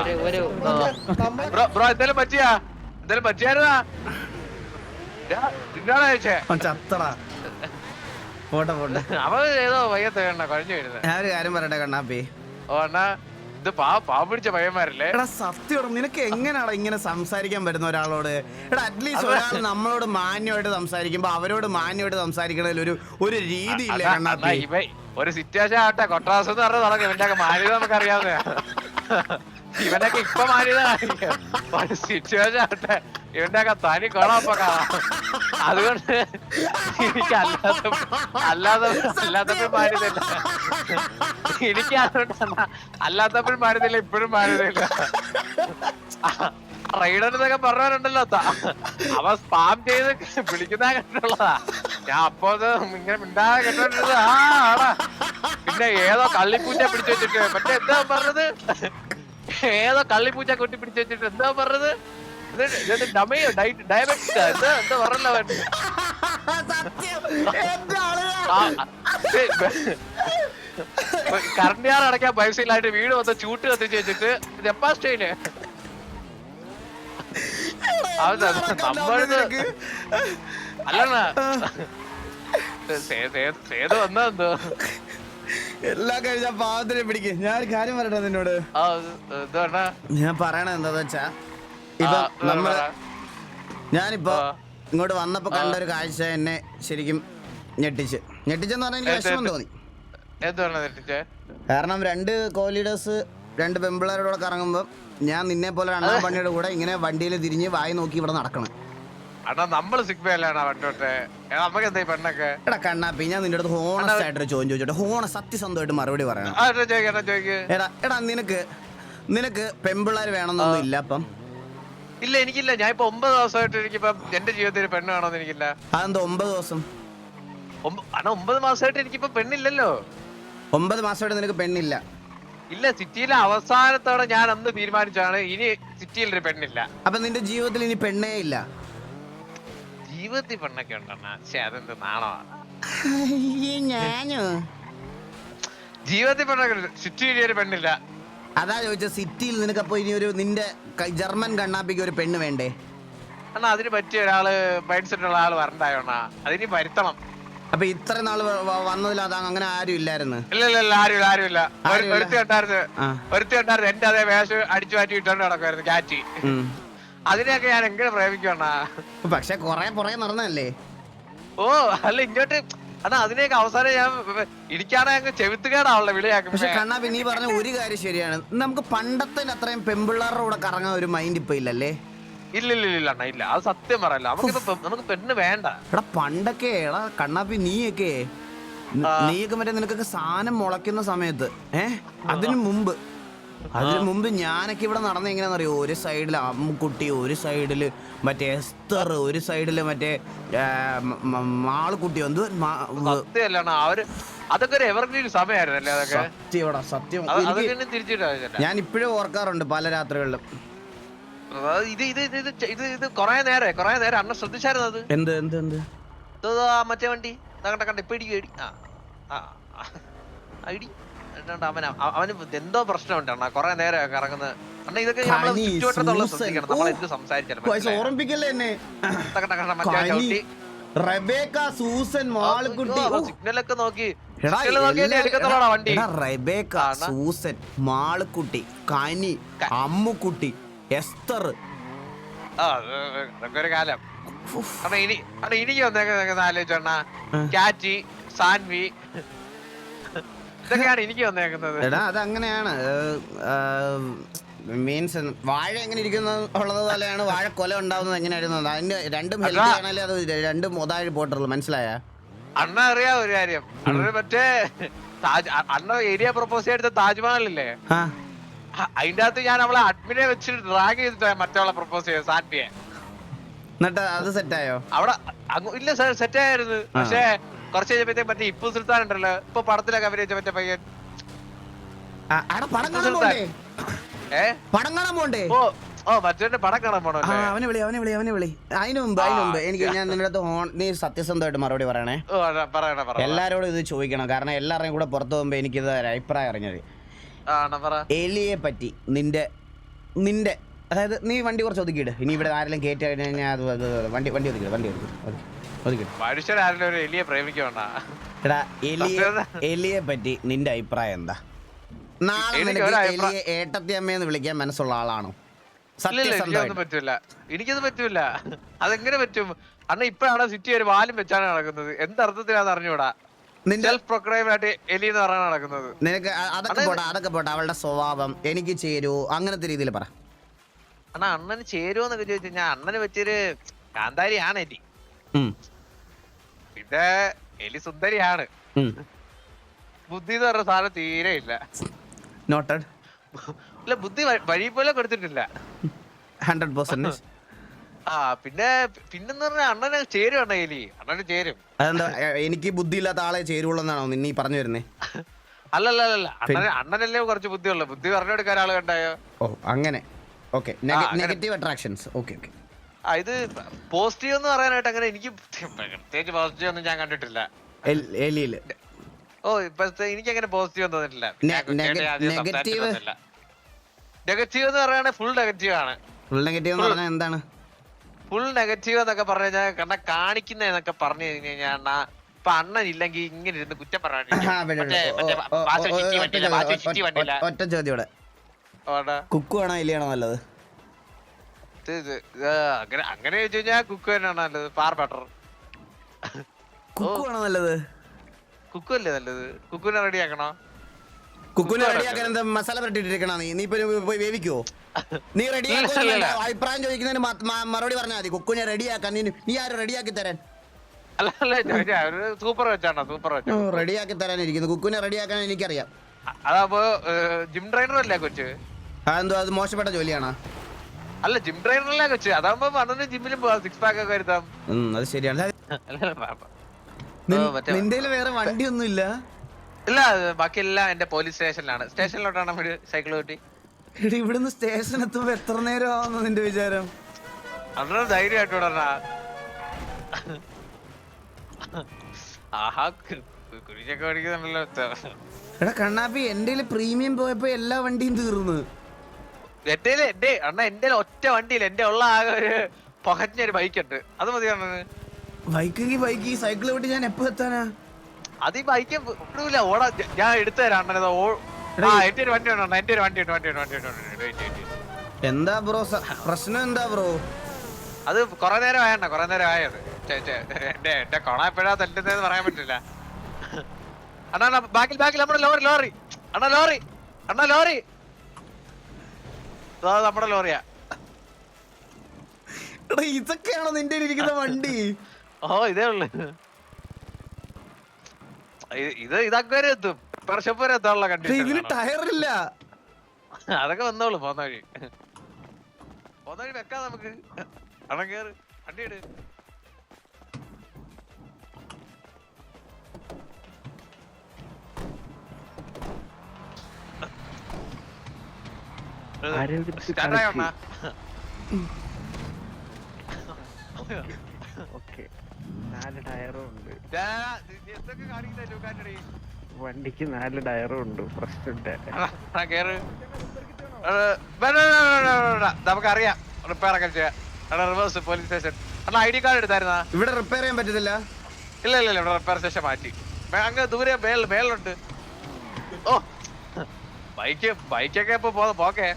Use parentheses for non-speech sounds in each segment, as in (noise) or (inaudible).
ഒരു ഒരു bro bro എന്തേലും പറ്റിയാ? എന്തേലും പറ്റിയായിരുന്നാ? നിന്നാണ് ചോദിച്ചേ? അവൻ ചത്തടാ. പോട്ടെ പോട്ടെ. അവൻ ഏതോ വയ്യത്ത് കണ്ണ കഴിഞ്ഞു വരുന്നത്. ഞാൻ ഒരു കാര്യം പറയട്ടെ കണ്ണാപ്പി ഓ അണ്ണാ ഇത് പാ പാവം പിടിച്ച പയ്യന്മാരല്ലേ? എടാ സത്യം നിനക്ക് എങ്ങനെയാടാ ഇങ്ങനെ സംസാരിക്കാൻ പറ്റുന്ന ഒരാളോട്? എടാ അറ്റ്ലീസ്റ്റ് ഒരാൾ നമ്മളോട് മാന്യമായിട്ട് സംസാരിക്കുമ്പോ അവരോട് മാന്യമായിട്ട് സംസാരിക്കണതിൽ ഒരു ഒരു രീതി ഇല്ല കണ്ണാപ്പി ഒരു സിറ്റുവേഷൻ ആവട്ടെ കൊട്ടാസം എന്ന് പറഞ്ഞാൽ തുടങ്ങി. ഇവന്റെ ഒക്കെ മാന്യത നമുക്ക് അറിയാവുന്ന ഇവനൊക്കെ ഇപ്പൊ മാറിയതാണ് സിറ്റുവേഷൻ ആട്ടെ ഇവന്റെ ഒക്കെ തനി കൊളാപ്പ അതുകൊണ്ട് എനിക്ക് അല്ലാത്ത അല്ലാതെ അല്ലാത്തപ്പോഴും മാന്യതയില്ല എനിക്ക് അതുകൊണ്ട് അല്ലാത്തപ്പോഴും ഇപ്പോഴും മാറിയതില്ല. റൈഡർ എന്നൊക്കെ പറഞ്ഞവരുണ്ടല്ലോ. അവ സ്പാം ചെയ്ത് വിളിക്കുന്ന കണ്ടുള്ളതാ. ഞാൻ അപ്പോ ഇങ്ങനെ മിണ്ടാതെ കണ്ടുകൊണ്ടിരുന്നത്. ആ ആടാ. പിന്നെ ഏതോ കള്ളിപ്പൂച്ച പിടിച്ചു വെച്ചിട്ട് മറ്റേ എന്താ പറഞ്ഞത്? ഏതോ കള്ളിപ്പൂച്ച കൊട്ടി പിടിച്ചു വെച്ചിട്ട് എന്താ പറഞ്ഞത്? കറണ്ടിയാർ അടയ്ക്കാൻ പൈസ ഇല്ലായിട്ട് വീട് വന്ന് ചൂട്ട് കത്തിച്ച് വെച്ചിട്ട് എപ്പാ സ്റ്റൈൽ നമ്മളിത്? അല്ലണ്ണ. സേതു വന്നെന്തോ എല്ലാം കഴിഞ്ഞ പാവത്തിനെ പിടിക്ക്. ഞാൻ ഒരു കാര്യം പറയട്ടെ നിന്നോട്? ഞാൻ പറയണ എന്താന്ന് വെച്ചാ ഇപ്പൊ നമ്മൾ ഞാനിപ്പോ. ഇങ്ങോട്ട് വന്നപ്പോ കണ്ട ഒരു കാഴ്ച എന്നെ ശരിക്കും ഞെട്ടിച്ച്. ഞെട്ടിച്ചെന്ന് പറഞ്ഞാൽ എനിക്ക് വിഷമം? തോന്നി. കാരണം രണ്ട് കോലീഡേഴ്സ് രണ്ട് പെമ്പിള്ളേരുടെ ഇറങ്ങുമ്പോ ഞാൻ നിന്നെ പോലെ രണ്ടാം പണിയുടെ കൂടെ ഇങ്ങനെ വണ്ടിയിൽ തിരിഞ്ഞ് വായി നോക്കി ഇവിടെ നടക്കണം. അണ്ണാ നമ്മൾ സിഗ്മയല്ലാണ് വണ്ടോട്ടെ. നമുക്ക് എന്താ പെണ്ണൊക്കെ? എടാ കണ്ണാപ്പി ഞാൻ നിന്റെ അടുത്ത് ഹോണസ്റ്റ് ആയിട്ടൊരു ചോദ്യം ചോദിച്ചോട്ടെ. ഹോണ സത്യസന്ധമായിട്ട് മറുപടി പറയണം. ആ എന്നാ ചോദിക്ക് എന്നാ ചോദിക്ക്? എടാ എടാ നിനക്ക് നിനക്ക് പെമ്പിള്ളാര് വേണമെന്നൊന്നും ഇല്ല അപ്പം? ഇല്ല എനിക്കില്ല. ഞാൻ ഇപ്പൊ ഒമ്പത് ദിവസമായിട്ട് എനിക്കിപ്പം എന്റെ ജീവിതത്തിൽ ഒരു പെണ്ണ് വേണമെന്ന് എനിക്കില്ല. അതെന്താ ഒമ്പത് ദിവസം? ഒമ്പ- അണ്ണാ ഒമ്പത് മാസമായിട്ട് എനിക്കിപ്പോ പെണ്ണില്ലല്ലോ. ഒമ്പത് മാസമായിട്ട് നിനക്ക് പെണ്ണില്ല. ഇല്ല സിറ്റിയിലെ അവസാനത്തോടെ ഞാൻ അന്ന് തീരുമാനിച്ചാണ് ഇനി സിറ്റിയിൽ ഒരു പെണ്ണില്ല. അപ്പൊ നിന്റെ ജീവിതത്തിൽ ഇനി പെണ്ണേ ഇല്ല? ജീവിതത്തിൽ പെണ്ണൊക്കെ ഉണ്ടെണ്ണ പക്ഷെ അതെന്ത് ഞാനോ? ജീവിതത്തിൽ പെണ്ണൊക്കെ ഉണ്ട്. ഇനി പെണ്ണില്ല. അതാ ചോദിച്ച സിറ്റിയിൽ നിനക്കപ്പോ ഇനി ഒരു നിന്റെ ക- ജർമ്മൻ കണ്ണാപ്പിക്ക് ഒരു പെണ്ണ് വേണ്ടേ? അണ്ണാ അതിന് പറ്റിയ ഒരാൾ മൈൻഡ് സെറ്റ് ഉള്ള ആൾ വരണ്ടായോണ്ണ അതിനി വരുത്തണം. അപ്പൊ ഇത്ര നാൾ വന്നതിൽ അത് അങ്ങനെ ആരും ഇല്ലായിരുന്നു? ഇല്ല ഇല്ല ഇല്ല ആരുമില്ല ആരുമില്ല ഒരു- ആരുമില്ല. ഒരുത്തി ഉണ്ടായിരുന്നു ആ. ഒരുത്തി ഉണ്ടായിരുന്നു എന്റെ അതേ വേഷം അടിച്ചു മാറ്റി ഇട്ടോണ്ട് നടക്കുമായിരുന്നു കാറ്റി. ഉം. അതിനെയൊക്കെ ഞാൻ എങ്ങനെ പ്രേമിക്കണ പക്ഷെ കൊറേ പുറകെ നടന്നല്ലേ ഓ അല്ല ഇങ്ങോട്ട് അതാ അതിനെയൊക്കെ അവസാനം ഞാൻ ഇടിക്കാണെ അങ്ങ് ചെവിത്തുകേടാവുള്ള വിളിയാക്കും പക്ഷെ കണ്ണാപ്പി നീ പറഞ്ഞ ഒരു കാര്യം ശരിയാണ്. നമുക്ക് പണ്ടത്തെ അത്രയും പെമ്പിള്ളാരുടെ കൂടെ കറങ്ങാൻ ഒരു മൈൻഡ് ഇപ്പൊ ഇല്ലല്ലേ? ഇല്ല ഇല്ല ഇല്ല അണ്ണ ഇല്ല. അത് സത്യം പറയല്ല. നമുക്കിപ്പോ നമുക്ക് പെണ്ണ് വേണ്ട. എടാ പണ്ടൊക്കെ എടാ കണ്ണാപ്പി നീയൊക്കെ. നീയൊക്കെ മറ്റേ നിനക്കൊക്കെ സാധനം മുളയ്ക്കുന്ന സമയത്ത് ഏഹ് അതിനു മുമ്പ്. അതിനു മുമ്പ് ഞാനൊക്കെ ഇവിടെ നടന്ന എങ്ങനെയാണെന്നറിയോ? ഒരു സൈഡിൽ അമ്മുക്കുട്ടി ഒരു സൈഡിൽ മറ്റേ എസ്തർ ഒരു സൈഡിൽ മറ്റേ മാളുക്കുട്ടി. എന്ത് അവർ അതൊക്കെ ഒരു എവർഗ്രീൻ സമയമായിരുന്നല്ലേ അതൊക്കെ? സത്യമാടാ സത്യം. ഞാൻ ഇപ്പോഴും ഓർക്കാറുണ്ട് പല രാത്രികളിലും. ഇത് ഇത് ഇത് ഇത് ഇത് ഇത് കൊറേ നേരെ കൊറേ നേരം അണ്ണ ശ്രദ്ധിച്ചായിരുന്നു അത്? എന്ത് എന്ത് എന്ത്? മറ്റേ വണ്ടി. കണ്ട കണ്ട ഇപ്പൊ ഇടി ആ. ആ, ഇടി. എന്നിട്ട് അവൻ അവന് എന്തോ പ്രശ്നമുണ്ട് അണ്ണാ. കൊറേ നേരം കറങ്ങുന്നത്. അണ്ണാ ഇതൊക്കെ നമ്മൾ കനി, ചുറ്റുവട്ടത്തുള്ള സൂസൻ. ശ്രദ്ധിക്കണം നമ്മൾ എന്ത് സംസാരിച്ചാലും വയസ്സ് മനസ്സിലായോ? ഓർമ്മിപ്പിക്കല്ലേ എന്നെ? ദാ കണ്ട കണ്ട മറ്റേ കനി, ചവിട്ടി. റെബേക്ക സൂസൻ മാളുക്കുട്ടി ഓ, സിഗ്നലൊക്കെ നോക്കി. എടാ, സിഗ്നൽ നോക്കി എല്ലാ- എടുക്കത്തോളാ വണ്ടി. എടാ, റെബേക്ക കാണാ. സൂസൻ മാളുക്കുട്ടി കനി ക- അമ്മുക്കുട്ടി എസ്തർ. ആ അത് അതൊക്കെ ഒരു കാലം. അണ്ണാ ഇനി അണ്ണാ എനിക്ക് വന്നേക്കുന്ന ആലോചിച്ചണ്ണ. കാറ്റി സാൻവി എടാ അത് അങ്ങനെയാണ് മീൻസ് വാഴ എങ്ങനെ ഇരിക്കുന്ന ഉള്ളത് പോലെയാണ് വാഴ കൊല ഉണ്ടാവുന്നത് എങ്ങനെയായിരുന്നു? അതിന്റെ രണ്ടും ഹെൽത്തി. ആണല്ലേ അത് രണ്ടും ഒതാഴി പോട്ടുള്ളൂ മനസ്സിലായ? അണ്ണ അറിയാ ഒരു കാര്യം. അണ്ണന് മറ്റേ താജ് അണ്ണ ഏരിയ പ്രപ്പോസ് ആ. അ- അതിന്റെ അകത്ത് ഞാൻ അവളെ അഡ്മിനെ വെച്ച് ഡ്രാഗ് ചെയ്തിട്ടാ മറ്റവളെ പ്രപ്പോസ് ചെയ്ത സാറ്റിയെ എന്നിട്ട് അത് സെറ്റായോ അവിടെ അങ്ങ് ഇല്ല സാർ സെറ്റ് ആയിരുന്നു. പക്ഷേ കുറച്ച് കഴിഞ്ഞപ്പോഴത്തേക്ക് മറ്റേ ഇപ്പു സുൽത്താൻ ഉണ്ടല്ലോ. ഇപ്പൊ പടത്തിലൊക്കെ അഭിനയിച്ച മറ്റേ പയ്യൻ. അവിടെ പടം കാണാൻ പോണ്ടേ? ഏ? പടം കാണാൻ പോണ്ടേ? ഓ ഓ മറ്റേ പടം കാണാൻ പോണോ ആ അവനെ വിളി അവനെ വിളി അവനെ വിളി. അതിന് മുമ്പ് അതിന് മുമ്പ്. എനിക്ക് ഞാൻ നിന്റെ അടുത്ത് നീ സത്യസന്ധമായിട്ട് മറുപടി പറയണേ. എല്ലാരോടും ഇത് ചോദിക്കണം. കാരണം എല്ലാവരുടെയും കൂടെ പുറത്തു പോകുമ്പോ എനിക്കിത് അഭിപ്രായം അറിഞ്ഞത്. എലിയെ പറ്റി നിന്റെ നിന്റെ അതായത് നീ വണ്ടി കുറച്ച് ഒതുക്കിയിട്. ഇനി ഇവിടെ ആരെങ്കിലും കയറ്റി കഴിഞ്ഞാൽ അത് അത് വണ്ടി വണ്ടി ഒതുക്കിയിട് വണ്ടി ഒതുക്കി ഒതുക്കിയിട്. മനുഷ്യരാരെങ്കിലും ഒരു എലിയെ പ്രേമിക്കണ്ട എടാ എലിയെ സത്യം. എലിയെ പറ്റി നിന്റെ അഭിപ്രായം എന്താ? നാളെ നിനക്ക് എലിയെ ഏട്ടത്തി അമ്മയെന്ന് വിളിക്കാൻ മനസ്സുള്ള ആളാണോ? പറ്റൂല. എനിക്കത് പറ്റൂല. അതെങ്ങനെ പറ്റും? അന്ന് ഇപ്പഴാണ് സിറ്റി ഒരു വാലും വെച്ചാണ് നടക്കുന്നത്. എന്തർത്ഥത്തിലാന്ന് അറിഞ്ഞൂടാ. നിന്റെ സെൽഫ് എലി എന്ന് പറഞ്ഞാണ് നടക്കുന്നത്. നിനക്ക് അതൊക്കെ പോട്ടെ അതൊക്കെ പോട്ടെ. അവളുടെ സ്വഭാവം എനിക്ക് ചേരൂ അങ്ങനത്തെ രീതിയിൽ പറ. അണ്ണാ അണ്ണന് ചേരുവോന്നൊക്കെ ചോദിച്ചു കഴിഞ്ഞാൽ അണ്ണന് പറ്റിയൊരു കാന്താരിയാണ് എലി. പിന്നെ എലി സുന്ദരിയാണ്. ബുദ്ധി എന്ന് പറഞ്ഞ സാധനം തീരെ ഇല്ല. നോട്ടഡ് ഇല്ല ബുദ്ധി വഴി പോലെ കൊടുത്തിട്ടില്ല. ഹൺഡ്രഡ് പെർസെന്റ് ആ പിന്നെ പിന്നെന്ന് പറഞ്ഞാൽ അണ്ണന് ചേരും അണ്ണ എലി. അണ്ണന് ചേരും. അതെന്താ എനിക്ക് ബുദ്ധി ഇല്ലാത്ത ആളെ ചേരുള്ളൂ നീ നിന്നീ പറഞ്ഞു വരുന്നേ? അല്ലല്ല അല്ലല്ല അണ്ണന് അണ്ണനല്ലേ കുറച്ച് ബുദ്ധിയുള്ള. ബുദ്ധി പറഞ്ഞു കൊടുക്കാൻ ആൾ കണ്ടായോ? ഓ അങ്ങനെ. Okay negative attractions okay okay ഇത് പോസിറ്റീവ് എന്ന് പറയാനായിട്ട് അങ്ങനെ എനിക്ക് പ്രത്യേകിച്ച് പോസിറ്റീവ് ഒന്നും ഞാൻ കണ്ടിട്ടില്ല. ഓ ഇപ്പഴത്തെ എനിക്ക് അങ്ങനെ പോസിറ്റീവ് ഒന്നും തോന്നിട്ടില്ല നെഗറ്റീവ്? എന്ന് പറയുകയാണെങ്കിൽ ഫുൾ നെഗറ്റീവ് ആണ്. ഫുൾ നെഗറ്റീവ് എന്ന് പറഞ്ഞാൽ എന്താണ്? ഫുൾ നെഗറ്റീവ് എന്നൊക്കെ പറഞ്ഞു കഴിഞ്ഞാൽ കണ്ട കാണിക്കുന്ന എന്നൊക്കെ പറഞ്ഞു കഴിഞ്ഞു കഴിഞ്ഞാൽ ഇപ്പൊ അണ്ണൻ ഇല്ലെങ്കിൽ ഇങ്ങനെ ഇരുന്ന് കുറ്റം ചിറ്റി ഒറ്റ ചോദ്യം, കുക്കു ആണോ എലിയാണോ നല്ലത്? അങ്ങനെ അങ്ങനെ ചോദിച്ചു കഴിഞ്ഞാൽ കുക്ക് തന്നെയാണ് നല്ലത്? ഫാർ ബെറ്റർ കുക്കു ആണോ നല്ലത്? കുക്കു അല്ലേ നല്ലത്? കുക്കുവിനെ റെഡി ആക്കണോ? കുക്കുനെ റെഡി ആക്കാൻ എന്താ മസാല പരട്ടിട്ടിരിക്കണ നീ? നീ ഇപ്പൊ പോയി വേവിക്കോ? നീ റെഡി. അഭിപ്രായം ചോദിക്കുന്നതിന് മറുപടി പറഞ്ഞാൽ മതി. കുക്കുനെ റെഡിയാക്കാൻ നീ നീ ആരും ആക്കി തരാൻ? സൂപ്പർ വെച്ചാണോ? സൂപ്പർ വെച്ചോ? റെഡിയാക്കി തരാൻ ഇരിക്കുന്നു കുക്കുനെ റെഡിയാക്കാൻ എനിക്കറിയാം. അതാ ജിം ട്രെയിനർ അല്ലേ കൊച്ച്? അതെന്തോ അത് മോശപ്പെട്ട ജോലിയാണോ? അല്ല ജിം ട്രെയിനറല്ലേ വെച്ച് കൊച്ച്. അതാകുമ്പോ അണ്ണന് ജിമ്മിൽ പോവാം. സിക്സ് പാക്ക് ഒക്കെ വരുത്താം. അത് ശരിയാണ്. നിന്റെ വേറെ വണ്ടിയൊന്നും ഇല്ല? ഇല്ല ബാക്കിയെല്ലാം എന്റെ പോലീസ് സ്റ്റേഷനിലാണ്. സ്റ്റേഷനിലോട്ടാണ് ഒരു സൈക്കിൾ കൂട്ടി ഇവിടുന്ന് സ്റ്റേഷൻ എത്തുമ്പോ എത്ര നേരം ആവുന്നു നിന്റെ വിചാരം? അണ്ണന് ധൈര്യമായിട്ട് വിടണ ആഹാ എടാ കണ്ണാപ്പി എന്റെ പ്രീമിയം പോയപ്പോ എല്ലാ വണ്ടിയും തീർന്നു. എന്റെ എന്റെ അണ്ണ എന്റെ ഒറ്റ വണ്ടിയിൽ എന്റെ ഉള്ള ആകെ ഒരു പുകഞ്ഞൊരു ബൈക്ക് ഉണ്ട് അത് മതി അണ്ണന് ബൈക്കെങ്കിൽ ബൈക്ക് ഈ സൈക്കിൾ വിട്ട് ഞാൻ എപ്പോ എത്താനാ? അത് ഈ ബൈക്ക് വിടൂല. ഓടാ ഞാൻ എടുത്തു തരാം അണ്ണനത് ഓ ആ എന്റെ ഒരു വണ്ടി ഉണ്ടോ എന്റെ ഒരു വണ്ടി ഉണ്ട് വണ്ടി ഉണ്ട് വണ്ടി ഉണ്ട് വണ്ടി ഉണ്ട്. Wait, wait, wait. എന്താ ബ്രോ? പ്രശ്നം എന്താ ബ്രോ? അത് കൊറേ നേരം ആയണ്ണ കൊറേ നേരം ആയത് എന്റെ എന്റെ കൊണ എപ്പോഴാ തല്ലുന്നതെന്ന് പറയാൻ പറ്റില്ല. അണ്ണാ അണ്ണാ ബാക്കിൽ ബാക്കിൽ നമ്മുടെ ലോറി ലോറി. അണ്ണാ ലോറി. അണ്ണാ ലോറി. നമ്മുടെ ലോറിയാ. എടാ ഇതൊക്കെയാണോ നിന്റെ ഇരിക്കുന്ന വണ്ടി? ഓ ഇതേ ഉള്ളു. ഇത് ഇത് ഇതൊക്കെ വരെ എത്തും. വർഷം വരെ എത്താനുള്ള ഇതിന് ടയറില്ല. അതൊക്കെ വന്നോളൂ പോന്ന വഴി പോന്ന വഴി വെക്കാം നമുക്ക്. അണ്ണൻ കേറ് വണ്ടി ഇട് ഓക്കെ നാല് ടയറും ഉണ്ട്? വണ്ടിക്ക് നാല് ടയറും ഉണ്ട് പ്രശ്നമില്ല. നമുക്കറിയാം. റിപ്പയർ ഒക്കെ ചെയ്യാം. റിവേഴ്സ് പോലീസ് സ്റ്റേഷൻ അണ്ണാ ഐ ഡി കാർഡ് എടുത്തായിരുന്നാ? ഇവിടെ റിപ്പയർ ചെയ്യാൻ പറ്റത്തില്ല. ഇല്ല ഇല്ല ഇല്ല ഇവിടെ റിപ്പയർ സ്റ്റേഷൻ മാറ്റി. അങ്ങ് ദൂരെ മേലുണ്ട് ഓ ബൈക്ക് ബൈക്കൊക്കെ ഇപ്പൊ പോ പോക്കേ. ഏ,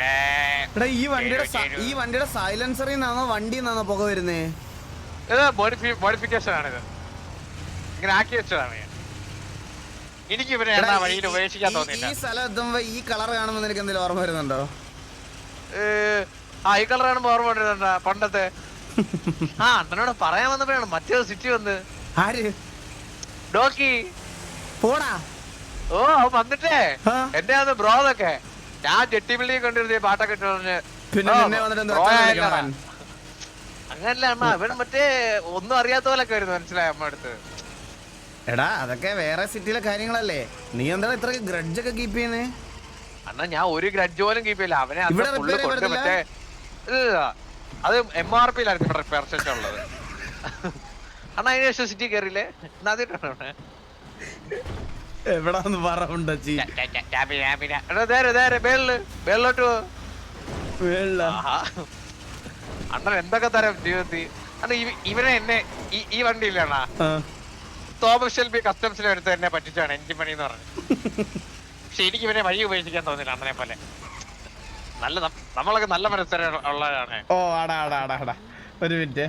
എടാ ഈ വണ്ടിയുടെ സ-. ഈ വണ്ടിയുടെ സൈലൻസറിൽ നിന്നാണോ വണ്ടി നിന്നാണോ പുക വരുന്നേ? ഇത് മോഡിഫി മോഡിഫിക്കേഷൻ ആണിത് ഇങ്ങനെ ആക്കി വെച്ചതാണ് ഞാൻ. എനിക്ക് ഇവരെ എടാ, ഈ- വഴിയിൽ ഉപേക്ഷിക്കാൻ ഈ- തോന്നില്ല ഈ സ്ഥലം എത്തുമ്പോ ഈ കളർ കാണുമ്പോ നിനക്ക് എന്തെങ്കിലും ഓർമ്മ വരുന്നുണ്ടോ? ഏ, ആ ഈ കളറാണ് ഓർമ്മ കൊണ്ടിരുന്ന പണ്ടത്തെ. (laughs) ആ അണ്ണനോട് പറയാൻ വന്നപ്പോഴാണ് മറ്റേ സിറ്റി വന്ന്. ആര്? ഡോക്കി. പോടാ. ഓ അവൻ വന്നിട്ടേ. ആ. എന്റെ അത് ബ്രോതൊക്കെ. ഞാൻ ജെട്ടി ബിൽഡിംഗ് കൊണ്ടിരുന്ന പാട്ടൊക്കെ ഇട്ട് പറഞ്ഞ്. പിന്നെ നിന്നെ വന്നിട്ട് എന്ത് ബ്രോ വർത്താനം അവൻ? അങ്ങനല്ല അമ്മ. അവൻ മറ്റേ ഒന്നും അറിയാത്ത പോലെ വരുന്നു മനസ്സിലായി അമ്മ അടുത്ത്. എടാ അതൊക്കെ വേറെ സിറ്റിയിലെ കാര്യങ്ങളല്ലേ. നീ എന്താ ഇത്ര ഗ്രഡ്ജ് ഒക്കെ കീപ്പ് ചെയ്യുന്നേ? അണ്ണാ ഞാൻ ഒരു ഗ്രഡ്ജ് പോലും കീപ്പ് ചെയ്യില്ല. അവനെ അന്ന് ഇവിടെ ഫുള്ള് repair കൊണ്ട് മറ്റേ ഇല്ല അത് എം ആർ പിയിലായിരുന്നു ഇവിടെ റിപ്പയർ സ്റ്റേഷൻ ഉള്ളത്. അണ്ണാ അതിന് ശേഷം സിറ്റി കയറിയില്ലേ എന്നാ അതിട്ടാണ്? എവിടാന്ന് പറ ഉണ്ടച്ചി മേളിലോട്ട് പോ. അണ്ണൻ എന്തൊക്കെ തരം ജീവിതത്തിൽ? അണ്ണ ഇവനെ എന്നെ ഈ വണ്ടിയിലാണ്? തോമസ് ഷെൽബി കസ്റ്റംസിൽ എടുത്ത് എന്നെ പറ്റിച്ചാണ് എഞ്ചിൻ പണി എന്ന് പറഞ്ഞു. പക്ഷെ എനിക്ക് ഇവനെ വഴി ഉപയോഗിക്കാൻ തോന്നില്ല അണ്ണനെ പോലെ. നല്ല നമ്മളൊക്കെ നല്ല മനസ്സര ഉള്ളതാണ് ഓ ആടാ ആടാ ആടാ ആടാ. ഒരു മിനിറ്റ്.